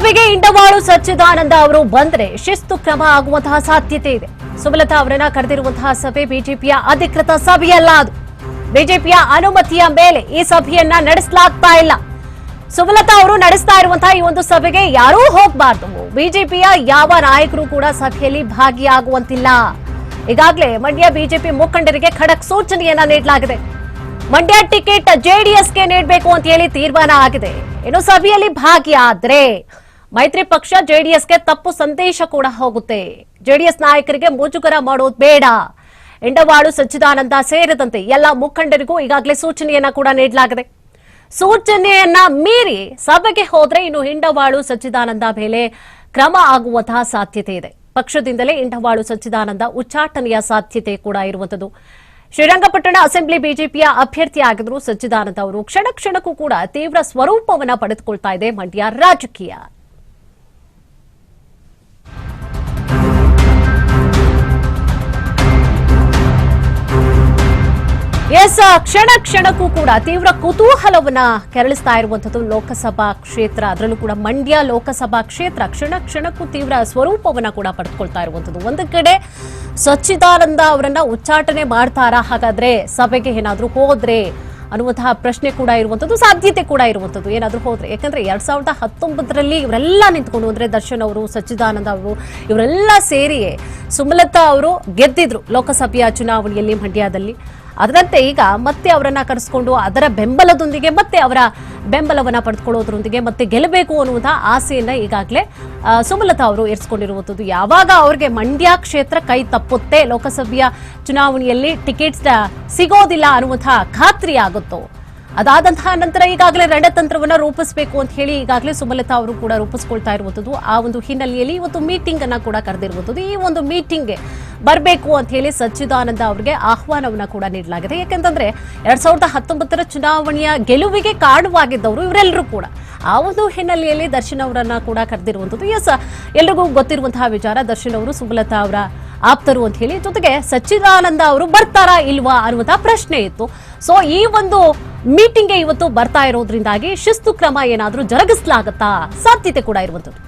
ಸಭೆಗೆ ಇಂಡವಾಳು ಸಚ್ಚಿದಾನಂದ ಅವರು ಬಂದ್ರೆ ಶಿಸ್ತು ಕ್ರಮ ಆಗುವಂತಹ ಸಾಧ್ಯತೆ ಇದೆ. ಸುಮಲತಾ ಅವರನ್ನ ಕರೆದಿರುವಂತಹ ಸಭೆ ಬಿಜೆಪಿಯ ಅಧಿಕೃತ ಸಭೆಯಲ್ಲ ಅದು. ಬಿಜೆಪಿಯ ಅನುಮತಿಯ ಮೇಲೆ ಈ ಸಭೆಯನ್ನ ನಡೆಸಲಾಗ್ತಾ ಇಲ್ಲ. ಸುಮಲತಾ ಅವರು ನಡೆಸ್ತಾ ಇರುವಂತಹ ಈ ಒಂದು ಸಭೆಗೆ ಯಾರೂ ಹೋಗಬಾರ್ದು. ಬಿಜೆಪಿಯ ಯಾವ ನಾಯಕರು ಕೂಡ ಸಭೆಯಲ್ಲಿ ಭಾಗಿಯಾಗುವಂತಿಲ್ಲ. ಈಗಾಗಲೇ ಮಂಡ್ಯ ಬಿಜೆಪಿ ಮುಖಂಡರಿಗೆ ಖಡಕ್ ಸೂಚನೆಯನ್ನ ನೀಡಲಾಗಿದೆ. ಮಂಡ್ಯ ಟಿಕೆಟ್ ಜೆಡಿಎಸ್ಗೆ ನೀಡಬೇಕು ಅಂತ ಹೇಳಿ ತೀರ್ಮಾನ ಆಗಿದೆ. ಇನ್ನು ಸಭೆಯಲ್ಲಿ ಭಾಗಿಯಾದ್ರೆ ಮೈತ್ರಿ ಪಕ್ಷ ಜೆಡಿಎಸ್ಗೆ ತಪ್ಪು ಸಂದೇಶ ಕೂಡ ಹೋಗುತ್ತೆ. ಜೆಡಿಎಸ್ ನಾಯಕರಿಗೆ ಮುಜುಗರ ಮಾಡೋದು ಬೇಡ. ಹೆಂಡವಾಳು ಸಚ್ಚಿದಾನಂದ ಸೇರಿದಂತೆ ಎಲ್ಲ ಮುಖಂಡರಿಗೂ ಈಗಾಗಲೇ ಸೂಚನೆಯನ್ನ ಕೂಡ ನೀಡಲಾಗಿದೆ. ಸೂಚನೆಯನ್ನ ಮೀರಿ ಸಭೆಗೆ ಹೋದ್ರೆ ಇನ್ನು ಹಿಂಡವಾಳು ಸಚ್ಚಿದಾನಂದ ಮೇಲೆ ಕ್ರಮ ಆಗುವಂತಹ ಸಾಧ್ಯತೆ ಇದೆ. ಪಕ್ಷದಿಂದಲೇ ಇಂಡವಾಳು ಸಚ್ಚಿದಾನಂದ ಉಚ್ಚಾಟನೆಯ ಸಾಧ್ಯತೆ ಕೂಡ ಇರುವಂತದ್ದು ಶ್ರೀರಂಗಪಟ್ಟಣ ಅಸೆಂಬ್ಲಿ ಬಿಜೆಪಿಯ ಅಭ್ಯರ್ಥಿಯಾಗಿದ್ರು ಸಚ್ಚಿದಾನಂದ ಅವರು. ಕ್ಷಣ ಕ್ಷಣಕ್ಕೂ ಕೂಡ ತೀವ್ರ ಸ್ವರೂಪವನ್ನ ಪಡೆದುಕೊಳ್ತಾ ಇದೆ ಮಂಡ್ಯ ರಾಜಕೀಯ. ಎಸ್ ಕ್ಷಣ ಕ್ಷಣಕ್ಕೂ ಕೂಡ ತೀವ್ರ ಕುತೂಹಲವನ್ನ ಕೆರಳಿಸ್ತಾ ಇರುವಂತದ್ದು ಲೋಕಸಭಾ ಕ್ಷೇತ್ರ. ಅದರಲ್ಲೂ ಕೂಡ ಮಂಡ್ಯ ಲೋಕಸಭಾ ಕ್ಷೇತ್ರ ಕ್ಷಣ ಕ್ಷಣಕ್ಕೂ ತೀವ್ರ ಸ್ವರೂಪವನ್ನ ಕೂಡ ಪಡೆದುಕೊಳ್ತಾ ಇರುವಂತದ್ದು ಒಂದು ಕಡೆ ಸಚ್ಚಿದಾನಂದ ಅವರನ್ನ ಉಚ್ಚಾಟನೆ ಮಾಡ್ತಾರಾ? ಹಾಗಾದ್ರೆ ಸಭೆಗೆ ಏನಾದ್ರೂ ಹೋದ್ರೆ ಅನ್ನುವಂತಹ ಪ್ರಶ್ನೆ ಕೂಡ ಇರುವಂತದ್ದು ಸಾಧ್ಯತೆ ಕೂಡ ಇರುವಂತದ್ದು ಏನಾದ್ರೂ ಹೋದ್ರೆ. ಯಾಕಂದ್ರೆ ಎರಡ್ ಸಾವಿರದ ಹತ್ತೊಂಬತ್ತರಲ್ಲಿ ಇವರೆಲ್ಲ ನಿಂತ್ಕೊಂಡು, ಅಂದ್ರೆ ದರ್ಶನ್ ಅವರು, ಸಚ್ಚಿದಾನಂದ ಅವರು, ಇವರೆಲ್ಲ ಸೇರಿ ಸುಮಲತಾ ಅವರು ಗೆದ್ದಿದ್ರು ಲೋಕಸಭೆಯ ಚುನಾವಣೆಯಲ್ಲಿ ಮಂಡ್ಯದಲ್ಲಿ. ಅದರಂತೆ ಈಗ ಮತ್ತೆ ಅವರನ್ನ ಕರೆಸ್ಕೊಂಡು ಅದರ ಬೆಂಬಲದೊಂದಿಗೆ ಮತ್ತೆ ಅವರ ಬೆಂಬಲವನ್ನ ಪಡೆದುಕೊಳ್ಳೋದ್ರೊಂದಿಗೆ ಮತ್ತೆ ಗೆಲ್ಲಬೇಕು ಅನ್ನುವಂತಹ ಆಸೆಯನ್ನ ಈಗಾಗಲೇ ಸುಮಲತಾ ಅವರು ಏರ್ಸ್ಕೊಂಡಿರುವಂಥದ್ದು ಯಾವಾಗ ಅವ್ರಿಗೆ ಮಂಡ್ಯ ಕ್ಷೇತ್ರ ಕೈ ತಪ್ಪುತ್ತೆ, ಲೋಕಸಭೆಯ ಚುನಾವಣೆಯಲ್ಲಿ ಟಿಕೆಟ್ಸ್ ಸಿಗೋದಿಲ್ಲ ಅನ್ನುವಂತಹ ಖಾತ್ರಿ ಆಗುತ್ತೋ? ಅದಾದಂತಹ ನಂತರ ಈಗಾಗಲೇ ರಣತಂತ್ರವನ್ನ ರೂಪಿಸಬೇಕು ಅಂತ ಹೇಳಿ ಈಗಾಗಲೇ ಸುಮಲತಾ ಅವರು ಕೂಡ ರೂಪಿಸ್ಕೊಳ್ತಾ ಇರುವಂಥದ್ದು ಆ ಒಂದು ಹಿನ್ನೆಲೆಯಲ್ಲಿ ಇವತ್ತು ಮೀಟಿಂಗ್ ಅನ್ನ ಕೂಡ ಕರೆದಿರುವಂತದ್ದು. ಈ ಒಂದು ಮೀಟಿಂಗ್ಗೆ ಬರಬೇಕು ಅಂತ ಹೇಳಿ ಸಚ್ಚಿದಾನಂದ ಅವರಿಗೆ ಆಹ್ವಾನವನ್ನ ಕೂಡ ನೀಡಲಾಗಿದೆ. ಯಾಕೆಂತಂದ್ರೆ ಎರಡ್ ಸಾವಿರದ ಹತ್ತೊಂಬತ್ತರ ಚುನಾವಣೆಯ ಗೆಲುವಿಗೆ ಕಾರಣವಾಗಿದ್ದವರು ಇವರೆಲ್ಲರೂ ಕೂಡ. ಆ ಒಂದು ಹಿನ್ನೆಲೆಯಲ್ಲಿ ದರ್ಶನ್ ಅವರನ್ನ ಕೂಡ ಕರೆದಿರುವಂತದ್ದು ಎಸ್ ಎಲ್ರಿಗೂ ಗೊತ್ತಿರುವಂತಹ ವಿಚಾರ ದರ್ಶನ್ ಅವರು, ಸುಮಲತಾ ಅವರ ಆಪ್ತರು ಅಂತ ಹೇಳಿ. ಜೊತೆಗೆ ಸಚ್ಚಿದಾನಂದ ಅವರು ಬರ್ತಾರಾ ಇಲ್ವಾ ಅನ್ನುವಂತಹ ಪ್ರಶ್ನೆ ಇತ್ತು. ಸೊ ಈ ಒಂದು ಮೀಟಿಂಗ್ಗೆ ಇವತ್ತು ಬರ್ತಾ ಇರೋದ್ರಿಂದಾಗಿ ಶಿಸ್ತು ಕ್ರಮ ಏನಾದರೂ ಜರುಗಿಸಲಾಗತ್ತಾ ಸಾಧ್ಯತೆ ಕೂಡ ಇರುವಂತದ್ದು